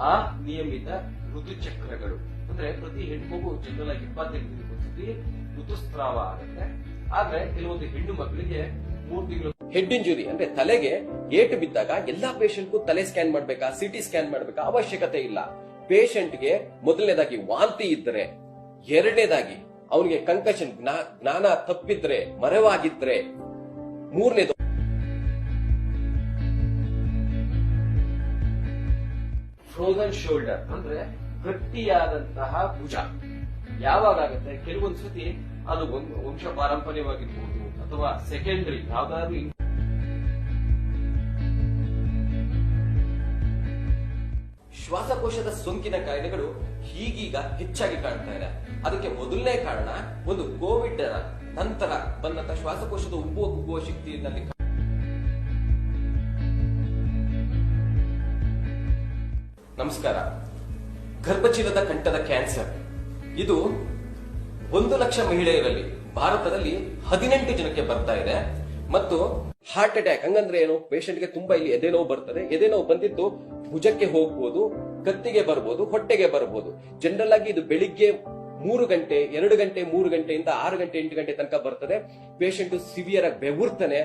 ಅನಿಯಮಿತ ಋತುಚಕ್ರಗಳು. ಅಂದ್ರೆ ಪ್ರತಿ ಹೆಣ್ಮಗು ಜನರಲ್ ಆಗಿ ಇಪ್ಪತ್ತೆಂಟು ದಿನಕ್ಕೊಂದ್ಸತಿ ಋತುಸ್ರಾವ ಆಗುತ್ತೆ. ಆದ್ರೆ ಕೆಲವೊಂದು ಹೆಣ್ಣು ಮಕ್ಕಳಿಗೆ ಮೂರ್ ತಿಂಗಳು ಹೆಡ್ ಇಂಜುರಿ ಅಂದ್ರೆ ತಲೆಗೆ ಏಟು ಬಿದ್ದಾಗ ಎಲ್ಲಾ ಪೇಷಂಟ್ಗೂ ತಲೆ ಸ್ಕ್ಯಾನ್ ಮಾಡ್ಬೇಕಾ ಸಿಟಿ ಸ್ಕ್ಯಾನ್ ಮಾಡ್ಬೇಕಾ ಅವಶ್ಯಕತೆ ಇಲ್ಲ. ಪೇಷಂಟ್ಗೆ ಮೊದಲನೇದಾಗಿ ವಾಂತಿ ಇದ್ರೆ, ಎರಡನೇದಾಗಿ ಅವನಿಗೆ ಕಂಕಷನ್ ಜ್ಞಾನ ತಪ್ಪಿದ್ರೆ, ಮರವಾಗಿದ್ರೆ, ಮೂರನೇದು ಫ್ರೋಸನ್ ಶೋಲ್ಡರ್ ಅಂದ್ರೆ ಗಟ್ಟಿಯಾದಂತಹ ಭುಜ. ಯಾವಾಗತ್ತೆ ಕೆಲವೊಂದ್ ಸತಿ ಅದು ವಂಶ ವಂಶ ಪಾರಂಪರ್ಯವಾಗಿರ್ಬೋದು ಅಥವಾ ಸೆಕೆಂಡರಿ ಯಾವ್ದಾದ್ರು ಶ್ವಾಸಕೋಶದ ಸೋಂಕಿನ ಕಾಯಿಲೆಗಳು ಈಗೀಗ ಹೆಚ್ಚಾಗಿ ಕಾಣ್ತಾ ಇದೆ. ಅದಕ್ಕೆ ಮೊದಲನೇ ಕಾರಣ, ಒಂದು ಕೋವಿಡ್ ನಂತರ ಬಂದಂತ ಶ್ವಾಸಕೋಶದ ಉಬ್ಬುವ ಕುಗ್ಗುವ ಶಕ್ತಿಯಲ್ಲಿ ನಮಸ್ಕಾರ. ಗರ್ಭಚೀಲದ ಕಂಠದ ಕ್ಯಾನ್ಸರ್. ಇದು ಒಂದು ಲಕ್ಷ ಮಹಿಳೆಯರಲ್ಲಿ ಭಾರತದಲ್ಲಿ ಹದಿನೆಂಟು ಜನಕ್ಕೆ ಬರ್ತಾ ಇದೆ. ಮತ್ತು ಹಾರ್ಟ್ ಅಟ್ಯಾಕ್ ಹಂಗಂದ್ರೆ ಏನು? ಪೇಷಂಟ್ಗೆ ತುಂಬಾ ಇಲ್ಲಿ ಎದೆ ನೋವು ಬರ್ತದೆ. ಎದೆ ನೋವು ಬಂದಿದ್ದು ಭುಜಕ್ಕೆ ಹೋಗ್ಬೋದು ಕತ್ತಿಗೆ ಬರ್ಬೋದು, ಹೊಟ್ಟೆಗೆ ಬರ್ಬೋದು. ಜನರಲ್ ಆಗಿ ಇದು ಬೆಳಿಗ್ಗೆ ಮೂರು ಗಂಟೆ, ಎರಡು ಗಂಟೆ, ಮೂರು ಗಂಟೆಯಿಂದ ಆರು ಗಂಟೆ, ಎಂಟು ಗಂಟೆ ತನಕ ಬರ್ತದೆ. ಪೇಷಂಟ್ ಸಿವಿಯರ್ ಆಗಿ ಬೆವರ್ತಾನೆ.